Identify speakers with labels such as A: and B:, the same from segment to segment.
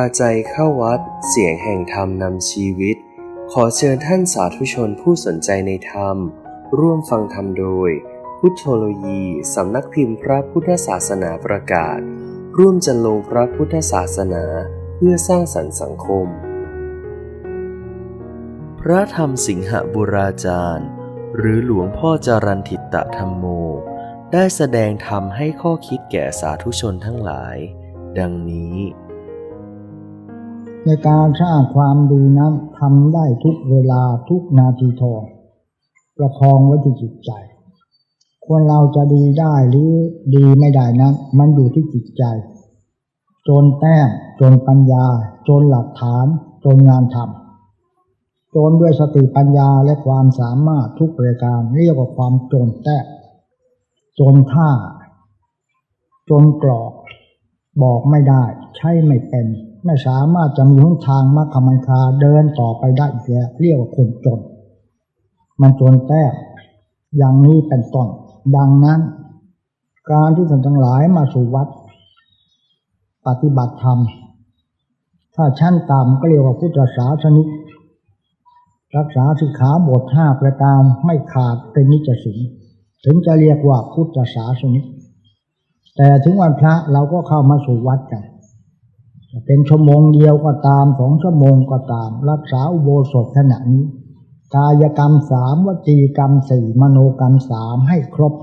A: าใจเข้าวัด เสียงแห่งธรรมนำชีวิต ขอเชิญท่านสาธุชนผู้สนใจในธรรม ร่วมฟังธรรมโดย พุทธโลยีสำนักพิมพ์พระพุทธศาสนาประกาศ ร่วมจันลงพระพุทธศาสนาเพื่อสร้างสรรค์สังคม พระธรรมสิงหบุราจารย์ หรือหลวงพ่อจารันทิตตธรรมโม ได้แสดงธรรมให้ข้อคิดแก่สาธุชนทั้งหลาย ดังนี้
B: ในการสร้างความดีนั้นทำได้ทุกเวลาทุกนาทีทองประคองไว้ที่จิตใจ คนเราจะดีได้หรือดีไม่ได้นั้น มันอยู่ที่จิตใจ จนแต้มจนปัญญา จนหลักฐาน จนงานทำจนด้วยสติปัญญาและความสามารถทุกประการเรียกว่าความจนแต้มจนท่า จนกรอก บอกไม่ได้ ใช่ไม่เป็น ไม่สามารถจะมีหนทางมรรคมันคาเดินต่อไปได้อีกแล้วเรียกว่าคนจน มันจนแต้อย่างนี้เป็นต้นดังนั้น การที่ท่านทั้งหลายมาสู่วัด ปฏิบัติธรรม ถ้าชั้นต่ำก็เรียกว่าพุทธศาสนิกรักษาสิกขาบทห้าประการไม่ขาดเป็นนิจสิงถึงจะเรียกว่าพุทธศาสนิกแต่ถึงวันพระเราก็เข้ามาสู่วัดกัน จะเป็นชั่วโมงเดียวก็ตามสองชั่วโมงก็ตาม รักษาอุโบสถขณะนี้ กายกรรมสามวจีกรรมสี่มโนกรรมสามให้ครบ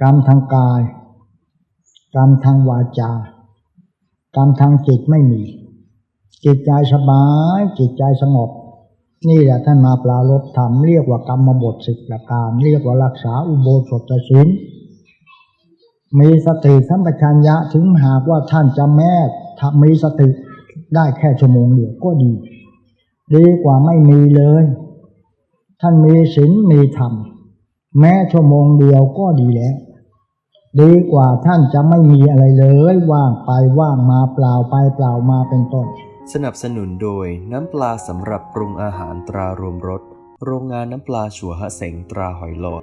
B: กรรมทางกาย กรรมทางวาจา กรรมทางจิตไม่มี จิตใจสบาย จิตใจสงบ นี่แหละท่านมาปลาลบธรรมเรียกว่ากรรมบทสิบประการ เรียกว่ารักษาอุโบสถศีล มีสติสัมปชัญญะถึงหากว่าท่านจะแม้ถ้ามีสติได้แค่ชั่วโมงเดียวก็ดี ดีกว่าไม่มีเลย ท่านมีศีลมีธรรมแม้ชั่วโมงเดียวก็ดีแล้ว ดีกว่าท่านจะไม่มีอะไรเลย ว่างไปว่างมาเปล่าไปเปล่ามาเป็นต้น
A: สนับสนุนโดยน้ำปลาสำหรับปรุงอาหารตรารวมรสโรงงานน้ำปลาชัวฮะเสงตราหอยหลอด